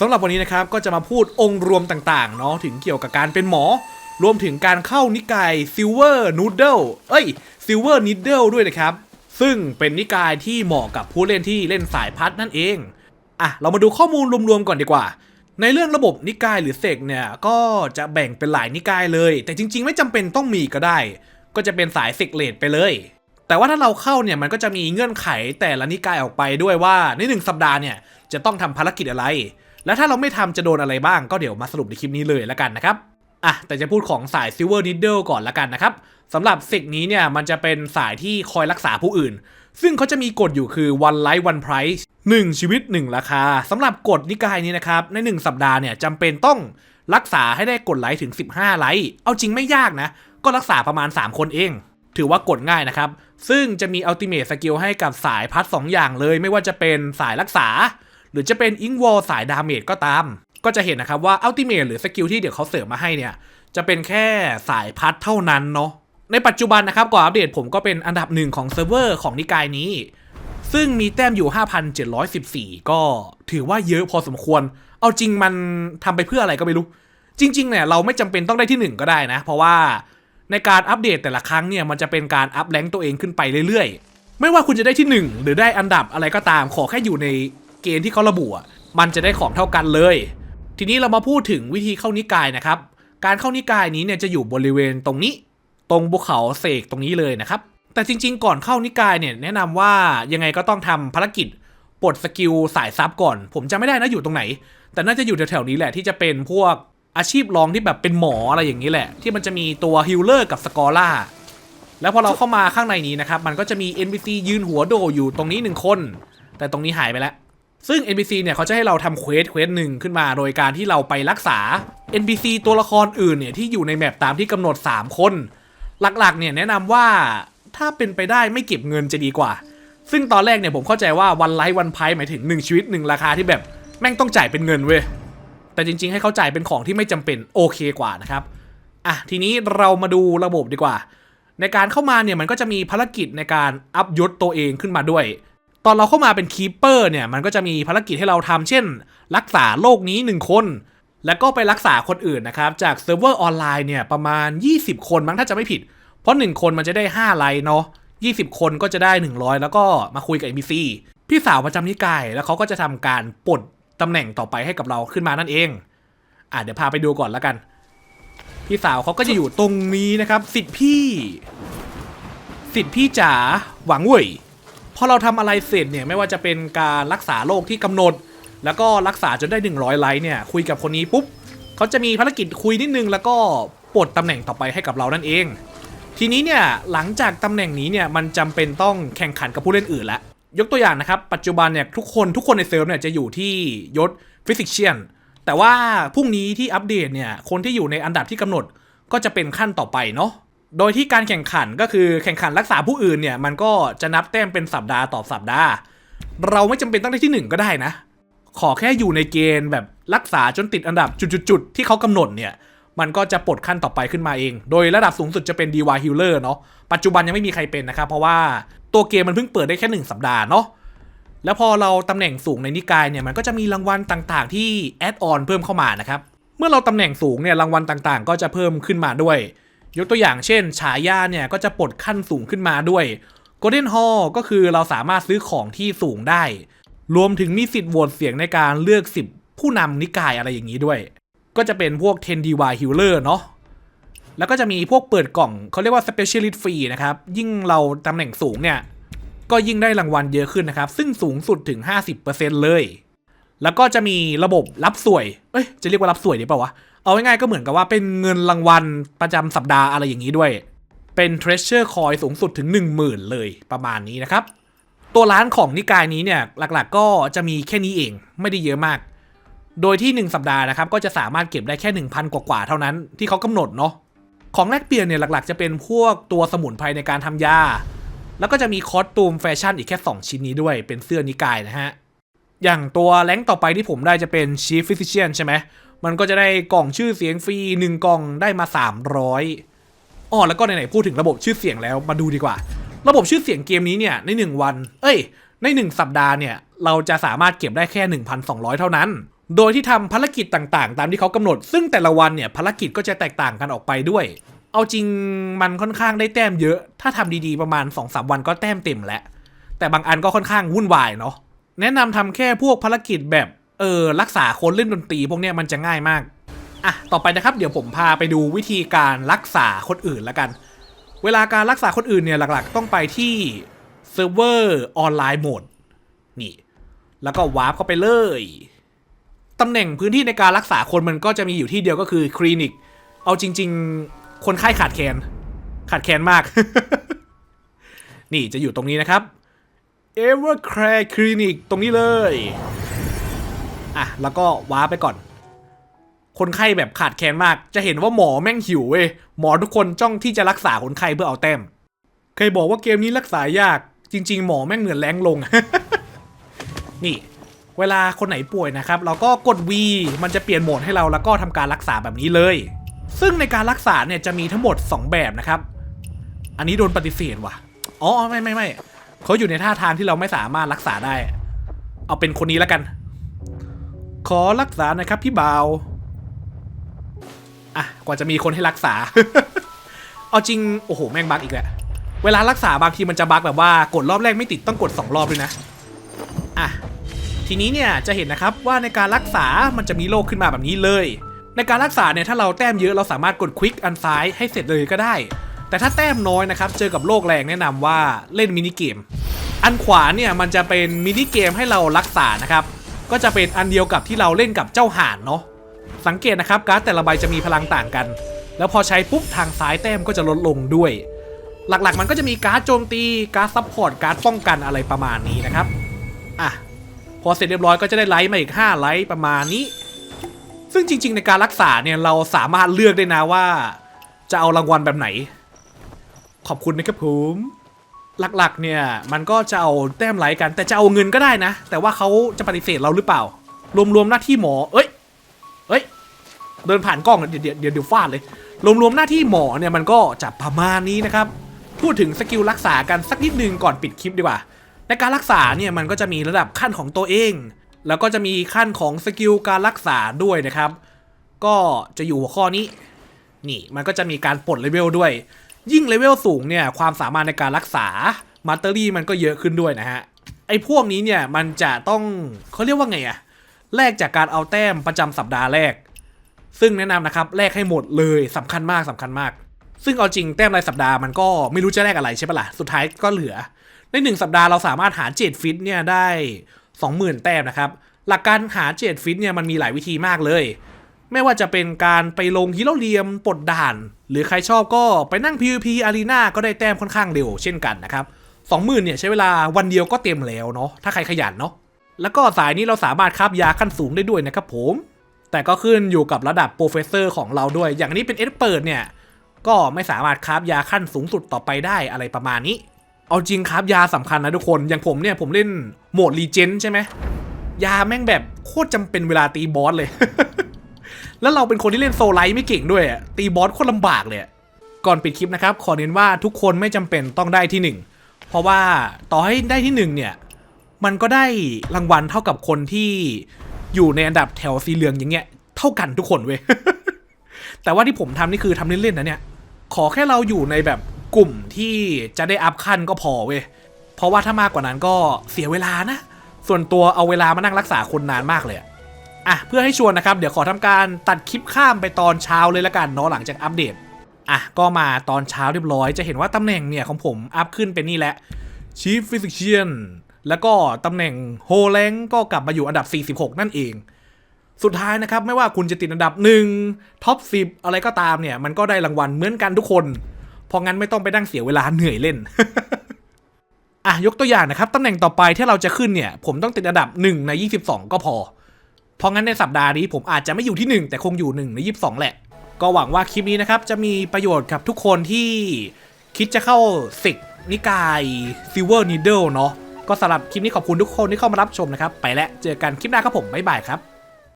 สำหรับวันนี้นะครับก็จะมาพูดองค์รวมต่างๆเนาะถึงเกี่ยวกับการเป็นหมอ รวมถึงการเข้านิกายซิลเวอร์นูดเดิลเอ้ยซิลเวอร์นิดเดิลด้วยนะครับ ซึ่งเป็นนิกายที่เหมาะกับผู้เล่นที่เล่นสายพัดนั่นเองอะเรามาดูข้อมูลรวมๆก่อนดีกว่า ในเรื่องระบบนิกายหรือเสกเนี่ยก็จะแบ่งเป็นหลายนิกายเลย แต่จริง ๆ ไม่จำเป็นต้องมีก็ได้ ก็จะเป็นสายเสกเลดไปเลยแต่ว่าถ้าเราเข้าเนี่ยมันก็จะมีเงื่อนไขแต่ละนิกายออกไปด้วยว่าในหนึ่งสัปดาห์เนี่ยจะต้องทำภารกิจอะไร และถ้าเราไม่ทำจะโดนอะไรบ้างก็เดี๋ยวมาสรุปในคลิปนี้เลยแล้วกันนะครับอะแต่จะพูดของสาย Silver Needle ก่อนละกันนะครับสำหรับเซกนี้เนี่ยมันจะเป็นสายที่คอยรักษาผู้อื่น ซึ่งเขาจะมีกฎอยู่คือ one life one price 1 ชีวิต 1 ราคาสำหรับกฎนิกายนี้นะครับ ใน 1 สัปดาห์เนี่ยจำเป็นต้องรักษาให้ได้กดไลค์ถึง 15 ไลค์เอาจริงไม่ยากนะ ก็รักษาประมาณ 3 คนเอง ถือว่ากดง่ายนะครับ ซึ่งจะมีอัลติเม e สกิลให้กับสายพัด2อย่างเลย ไม่ว่าจะเป็นสายรักษา รือจะเป็นอิงวอลสายดาเมจก็ตาม ก็จะเห็นนะครับว่าอัลติเม e หรือสกิลที่เดี๋ยวเขาเสริมมาให้เนี่ย จะเป็นแค่สายพัดเท่านั้นเนาะในปัจจุบันนะครับก่อนอัปเดตผมก็เป็นอันดับหนึ่งของเซิร์ฟเวอร์ของนิกายนี้ ซึ่งมีแต้มอยู่ 5,714 ก็ถือว่าเยอะพอสมควร เอาจริงมันทำไปเพื่ออะไรก็ไม่รู้ จริง ๆ เนี่ยเราไม่จำเป็นต้องได้ที่ 1 ก็ได้นะ เพราะว่าในการอัปเดตแต่ละครั้งเนี่ยมันจะเป็นการอัพแรงตัวเองขึ้นไปเรื่อยๆ ไม่ว่าคุณจะได้ที่ 1 หรือได้อันดับอะไรก็ตามขอแค่อยู่ใน เกณฑ์ที่เขาระบุอะมันจะได้ของเท่ากันเลย ทีนี้เรามาพูดถึงวิธีเข้านิกายนะครับ การเข้านิกายนี้เนี่ยจะอยู่บริเวณตรงนี้ ตรงภูเขาเสกตรงนี้เลยนะครับ แต่จริง ๆ ก่อนเข้านิกายเนี่ยแนะนำว่ายังไงก็ต้องทำภารกิจปลดสกิลสายซับก่อน ผมจะไม่ได้นะอยู่ตรงไหน แต่น่าจะอยู่แถวๆนี้แหละที่จะเป็นพวกอาชีพรองที่แบบเป็นหมออะไรอย่างนี้แหละ ที่มันจะมีตัวฮิลเลอร์กับสกอร่าแล้วพอเราเข้ามาข้างในนี้นะครับ มันก็จะมี NPC ยืนหัวโดอยู่ตรงนี้หนึ่งคน แต่ตรงนี้หายไปแล้ว ซึ่ง NPC เนี่ยเขาจะให้เราทำเควสเควสหนึ่งขึ้นมาโดยการที่เราไปรักษา NPC ตัวละครอื่นเนี่ยที่อยู่ในแมปตามที่กำหนด 3 คน หลักๆเนี่ยแนะนำว่าถ้าเป็นไปได้ไม่เก็บเงินจะดีกว่า ซึ่งตอนแรกเนี่ยผมเข้าใจว่าวันไลฟ์วันไพหมายถึง 1 ชีวิต 1 ราคาที่แบบแม่งต้องจ่ายเป็นเงินเว้ยแต่จริงๆ ให้เขาจ่ายเป็นของที่ไม่จำเป็นโอเคกว่านะครับอะทีนี้เรามาดูระบบดีกว่า ในการเข้ามาเนี่ยมันก็จะมีภารกิจในการอัพยศตัวเองขึ้นมาด้วย ตอนเราเข้ามาเป็นคีเปอร์เนี่ย มันก็จะมีภารกิจให้เราทำเช่น รักษาโลกนี้ 1 คน แล้วก็ไปรักษาคนอื่นนะครับ จากเซิร์ฟเวอร์ออนไลน์เนี่ย ประมาณ 20 คนมั้งถ้าจะไม่ผิด เพราะ 1 คนมันจะได้ 5 ไลน์เนาะ20 คนก็จะได้ 100 แล้วก็มาคุยกับ NPC พี่สาวประจำนิกายแล้วเขาก็จะทำการปลดตำแหน่งต่อไปให้กับเราขึ้นมานั่นเอง อะเดี๋ยวพาไปดูก่อนแล้วกัน พี่สาวเขาก็จะอยู่ตรงนี้นะครับ สิทธิพี่ สิทธิพี่จ๋าหวังเว่ย พอเราทำอะไรเสร็จเนี่ยไม่ว่าจะเป็นการรักษาโรคที่กำหนด แล้วก็รักษาจนได้ 100 ไลท์เนี่ยคุยกับคนนี้ปุ๊บเขาจะมีภารกิจคุยนิดนึง แล้วก็ปลดตำแหน่งต่อไปให้กับเรานั่นเอง ทีนี้เนี่ยหลังจากตำแหน่งนี้เนี่ยมันจำเป็นต้องแข่งขันกับผู้เล่นอื่นแล้วยกตัวอย่างนะครับ ปัจจุบันเนี่ยทุกคนทุกคนในเซิร์ฟเนี่ยจะอยู่ที่ยศฟิสิกเชียนแต่ว่าพรุ่งนี้ที่อัปเดตเนี่ยคนที่อยู่ในอันดับที่กำหนดก็จะเป็นขั้นต่อไปเนาะ โดยที่การแข่งขันก็คือแข่งขันรักษาผู้อื่นเนี่ย มันก็จะนับแต้มเป็นสัปดาห์ต่อสัปดาห์ เราไม่จำเป็นต้องได้ที่หนึ่งก็ได้นะ ขอแค่อยู่ในเกณฑ์แบบรักษาจนติดอันดับจุดๆที่เขากำหนดเนี่ย มันก็จะปลดขั้นต่อไปขึ้นมาเอง โดยระดับสูงสุดจะเป็น d y Healer เนาะ ปัจจุบันยังไม่มีใครเป็นนะครับเพราะว่าตัวเกมมันเพิ่งเปิดได้แค่ 1 สัปดาห์เนาะ แล้วพอเราตำแหน่งสูงในนิกายเนี่ยมันก็จะมีรางวัลต่างๆ ที่แอดออนเพิ่มเข้ามานะครับ เมื่อเราตำแหน่งสูงเนี่ยรางวัลต่างๆ ก็จะเพิ่มขึ้นมาด้วย ยกตัวอย่างเช่น ฉายาเนี่ยก็จะปลดขั้นสูงขึ้นมาด้วย Golden Hall ก็คือเราสามารถซื้อของที่สูงได้ รวมถึงมีสิทธิ์โหวตเสียงในการเลือก 10 ผู้นำนิกายอะไรอย่างนี้ด้วย ก็จะเป็นพวก 10 DY Healer เนาะแล้วก็จะมีพวกเปิดกล่องเขาเรียกว่า Specialist Free นะครับ ยิ่งเราตำแหน่งสูงเนี่ย ก็ยิ่งได้รางวัลเยอะขึ้นนะครับ ซึ่งสูงสุดถึง 50%เลย แล้วก็จะมีระบบรับสวย เอ้ย จะเรียกว่ารับสวยดีเปล่าวะ เอาง่ายๆก็เหมือนกับว่าเป็นเงินรางวัลประจำสัปดาห์อะไรอย่างนี้ด้วย เป็น Treasure Coin สูงสุดถึง 10,000 เลยประมาณนี้นะครับ ตัวร้านของนิกายนี้เนี่ยหลักๆ ก็จะมีแค่นี้เอง ไม่ได้เยอะมาก โดยที่ 1 สัปดาห์นะครับก็จะสามารถเก็บได้แค่ 1,000 กว่าๆเท่านั้นที่เขากำหนดเนาะ ของแลกเปลี่ยนเนี่ยหลักๆ จะเป็นพวกตัวสมุนไพรในการทำยา แล้วก็จะมีคอสตูมแฟชั่นอีกแค่ 2 ชิ้นนี้ด้วย เป็นเสื้อนิกายนะฮะ อย่างตัวแรงต่อไปที่ผมได้จะเป็น Chief Physician ใช่ไหม มันก็จะได้กล่องชื่อเสียงฟรี 1 กล่องได้มา 300อ๋อแล้วก็ไหนๆพูดถึงระบบชื่อเสียงแล้วมาดูดีกว่า ระบบชื่อเสียงเกมนี้เนี่ยใน 1 วัน เอ้ย ใน 1 สัปดาห์เนี่ยเราจะสามารถเก็บได้แค่ 1,200 เท่านั้น โดยที่ทำภารกิจต่างๆ ตามที่เขากำหนด ซึ่งแต่ละวันเนี่ยภารกิจก็จะแตกต่างกันออกไปด้วย เอาจริงมันค่อนข้างได้แต้มเยอะ ถ้าทำดีๆประมาณ2อสวันก็แต้มเต็มแล้วแต่บางอันก็ค่อนข้างวุ่นวายเนาะ แนะนำทำแค่พวกภารกิจแบบเออรักษาคนเล่นดนตรีพวกเนี้ยมันจะง่ายมาก อะ ต่อไปนะครับ เดี๋ยวผมพาไปดูวิธีการรักษาคนอื่นแล้วกัน เวลาการรักษาคนอื่นเนี่ยหลักๆ ต้องไปที่เซิร์ฟเวอร์ออนไลน์โหมดนี่ แล้วก็วาร์ปเข้าไปเลยตำแหน่งพื้นที่ในการรักษาคนมันก็จะมีอยู่ที่เดียวก็คือคลินิก เอาจริง ๆ คนไข้ขาดแคลนขาดแคลนมาก นี่จะอยู่ตรงนี้นะครับ Evercare Clinic ตรงนี้เลย อะ แล้วก็ว้าไปก่อน คนไข้แบบขาดแคลนมาก จะเห็นว่าหมอแม่งหิวเว้ย หมอทุกคนจ้องที่จะรักษาคนไข้เพื่อเอาแต้ม เคยบอกว่าเกมนี้รักษายาก จริง ๆ หมอแม่งเหมือนแรงลง นี่ เวลาคนไหนป่วยนะครับ เราก็กด V มันจะเปลี่ยนโหมดให้เราแล้วก็ทำการรักษาแบบนี้เลย ซึ่งในการรักษาเนี่ยจะมีทั้งหมด 2 แบบนะครับ อันนี้โดนปฏิเสธว่ะ อ๋อไม่ไม่ไม่ เขาอยู่ในท่าทางที่เราไม่สามารถรักษาได้ เอาเป็นคนนี้แล้วกัน ขอรักษานะครับพี่บ่าวอะกว่าจะมีคนให้รักษา เอาจริงโอ้โหแม่งบักอีกแหล้วเวลารักษาบางทีมันจะบักแบบว่ากดรอบแรกไม่ติดต้องกด 2 รอบด้วยนะอะทีนี้เนี่ยจะเห็นนะครับว่าในการรักษามันจะมีโลกขึ้นมาแบบนี้เลย ในการรักษาเนี่ยถ้าเราแต้มเยอะเราสามารถกดควิกอันซ้ายให้เสร็จเลยก็ได้ แต่ถ้าแต้มน้อยนะครับ เจอกับโลกแรงแนะนำว่าเล่นมินิเกม อันขวาเนี่ยมันจะเป็นมินิเกมให้เรารักษานะครับ ก็จะเป็นอันเดียวกับที่เราเล่นกับเจ้าห่านเนาะ สังเกตนะครับการ์ดแต่ละใบจะมีพลังต่างกัน แล้วพอใช้ปุ๊บทางซ้ายแต้มก็จะลดลงด้วย หลักๆ มันก็จะมีการ์ดโจมตี การ์ดซับพอร์ต การ์ดป้องกันอะไรประมาณนี้นะครับ อะ พอเสร็จเรียบร้อยก็จะได้ไลท์มาอีก 5 ไลท์ประมาณนี้ ซึ่งจริง ๆ ในการรักษาเนี่ยเราสามารถเลือกได้นะว่า จะเอารางวัลแบบไหน ขอบคุณนะครับผมหลักๆเนี่ยมันก็จะเอาแต้มไหลกัน แต่จะเอาเงินก็ได้นะ แต่ว่าเขาจะปฏิเสธเราหรือเปล่า รวมๆหน้าที่หมอ เอ้ยเอ้ย เดินผ่านกล้องเดี๋ยวเดี๋ยวเดี๋ยวเดี๋ยวฟาดเลย รวมๆหน้าที่หมอเนี่ยมันก็จะประมาณนี้นะครับ พูดถึงสกิลรักษากันสักนิดนึงก่อนปิดคลิปดีกว่า ในการรักษาเนี่ยมันก็จะมีระดับขั้นของตัวเอง แล้วก็จะมีขั้นของสกิลการรักษาด้วยนะครับ ก็จะอยู่หัวข้อนี้ นี่มันก็จะมีการปลดเลเวลด้วย ยิ่งเลเวลสูงเนี่ยความสามารถในการรักษามาเตอรี่มันก็เยอะขึ้นด้วยนะฮะ ไอ้พวกนี้เนี่ยมันจะต้องเขาเรียกว่าไงอะแลกจากการเอาแต้มประจำสัปดาห์แรก ซึ่งแนะนำนะครับแลกให้หมดเลยสำคัญมากสำคัญมาก ซึ่งเอาจริงแต้มรายสัปดาห์มันก็ไม่รู้จะแลกอะไรใช่ปะล่ะสุดท้ายก็เหลือ ในหนึ่งสัปดาห์เราสามารถหาเจ็ดฟิตเนี่ยได้ 20,000 แต้มนะครับหลักการหาเจ็ดฟิตเนี่ยมันมีหลายวิธีมากเลย ไม่ว่าจะเป็นการไปลงฮีโร่เรียมปลดด่าน หรือใครชอบก็ไปนั่ง PVP Arena ก็ได้แต้มค่อนข้างเร็วเช่นกันนะครับ20,000เนี่ยใช้เวลาวันเดียวก็เต็มแล้วเนาะถ้าใครขยันเนาะแล้วก็สายนี้เราสามารถคาบยาขั้นสูงได้ด้วยนะครับผม แต่ก็ขึ้นอยู่กับระดับโปรเฟสเซอร์ของเราด้วย อย่างนี้เป็นเอ็กเปิดเนี่ยก็ไม่สามารถคราบยาขั้นสูงสุดต่อไปได้อะไรประมาณนี้ เอาจริงคราบยาสำคัญนะทุกคน อย่างผมเนี่ยผมเล่นโหมดรีเจนใช่ไหมยาแม่งแบบโคตรจำเป็นเวลาตีบอสเลย แล้วเราเป็นคนที่เล่นโซลไลท์ไม่เก่งด้วยตีบอสโคตรลำบากเลยก่อนปิดคลิปนะครับขอเน้นว่าทุกคนไม่จำเป็นต้องได้ที่หนึ่งเพราะว่าต่อให้ได้ที่หนึ่งเนี่ย มันก็ได้รางวัลเท่ากับคนที่อยู่ในอันดับแถวสีเหลืองอย่างเงี้ยเท่ากันทุกคนเว้ยแต่ว่าที่ผมทำนี่คือทำเล่นๆนะเนี่ย ขอแค่เราอยู่ในแบบกลุ่มที่จะได้อัพขั้นก็พอเว้ยเพราะว่าถ้ามากกว่านั้นก็เสียเวลานะ ส่วนตัวเอาเวลามานั่งรักษาคนนานมากเลยอะ อะเพื่อให้ชวนนะครับ เดี๋ยวขอทำการตัดคลิปข้ามไปตอนเช้าเลยละกันเนาะหลังจากอัปเดตอะก็มาตอนเช้าเรียบร้อยจะเห็นว่าตำแหน่งเนี่ยของผมอัพขึ้นเป็นนี่แหละ Chief Physician แล้วก็ตำแหน่ง h o l a n ก็กลับมาอยู่อันดับ 46 นั่นเอง สุดท้ายนะครับ ไม่ว่าคุณจะติดอันดับหนึ่งท็อป10 อะไรก็ตามเนี่ย มันก็ได้รางวัลเหมือนกันทุกคน เพราะงั้นไม่ต้องไปนั่งเสียเวลาเหนื่อยเล่น อะ ยกตัวอย่างนะครับ ตำแหน่งต่อไปที่เราจะขึ้นเนี่ย ผมต้องติดอันดับ 1 ใน 22 ก็พอ เพราะงั้นในสัปดาห์นี้ผมอาจจะไม่อยู่ที่ 1 แต่คงอยู่ 1 ใน 22 แหละ ก็หวังว่าคลิปนี้นะครับ จะมีประโยชน์กับทุกคนที่คิดจะเข้าสิกนิกาย Silver Needle เนาะก็สำหรับคลิปนี้ขอบคุณทุกคนที่เข้ามารับชมนะครับ ไปแล้วเจอกันคลิปหน้าครับผม บ๊ายบายครับ